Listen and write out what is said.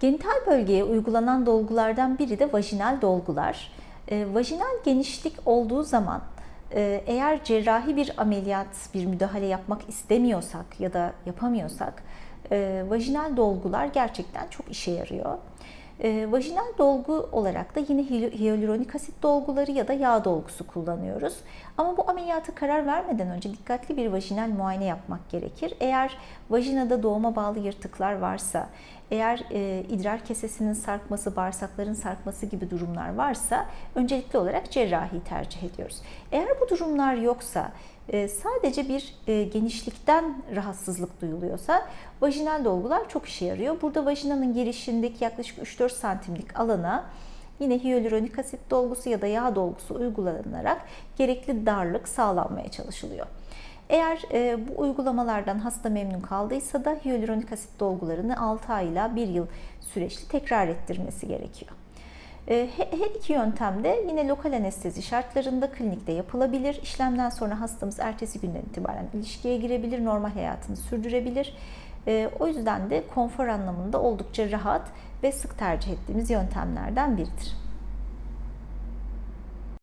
Genital bölgeye uygulanan dolgulardan biri de vajinal dolgular. E, vajinal genişlik olduğu zaman e, eğer cerrahi bir ameliyat, bir müdahale yapmak istemiyorsak ya da yapamıyorsak e, vajinal dolgular gerçekten çok işe yarıyor. E, vajinal dolgu olarak da yine hyaluronik asit dolguları ya da yağ dolgusu kullanıyoruz. Ama bu ameliyata karar vermeden önce dikkatli bir vajinal muayene yapmak gerekir. Eğer vajinada doğuma bağlı yırtıklar varsa, eğer e, idrar kesesinin sarkması, bağırsakların sarkması gibi durumlar varsa öncelikli olarak cerrahi tercih ediyoruz. Eğer bu durumlar yoksa, sadece bir e, genişlikten rahatsızlık duyuluyorsa vajinal dolgular çok işe yarıyor. Burada vajinanın girişindeki yaklaşık 3-4 santimlik alana yine hyaluronik asit dolgusu ya da yağ dolgusu uygulanarak gerekli darlık sağlanmaya çalışılıyor. Eğer e, bu uygulamalardan hasta memnun kaldıysa da hyaluronik asit dolgularını 6 ay ile 1 yıl süreçli tekrar ettirmesi gerekiyor. E, he- Her iki yöntem de yine lokal anestezi şartlarında klinikte yapılabilir. İşlemden sonra hastamız ertesi günden itibaren ilişkiye girebilir, normal hayatını sürdürebilir. E, O yüzden de konfor anlamında oldukça rahat ve sık tercih ettiğimiz yöntemlerden biridir.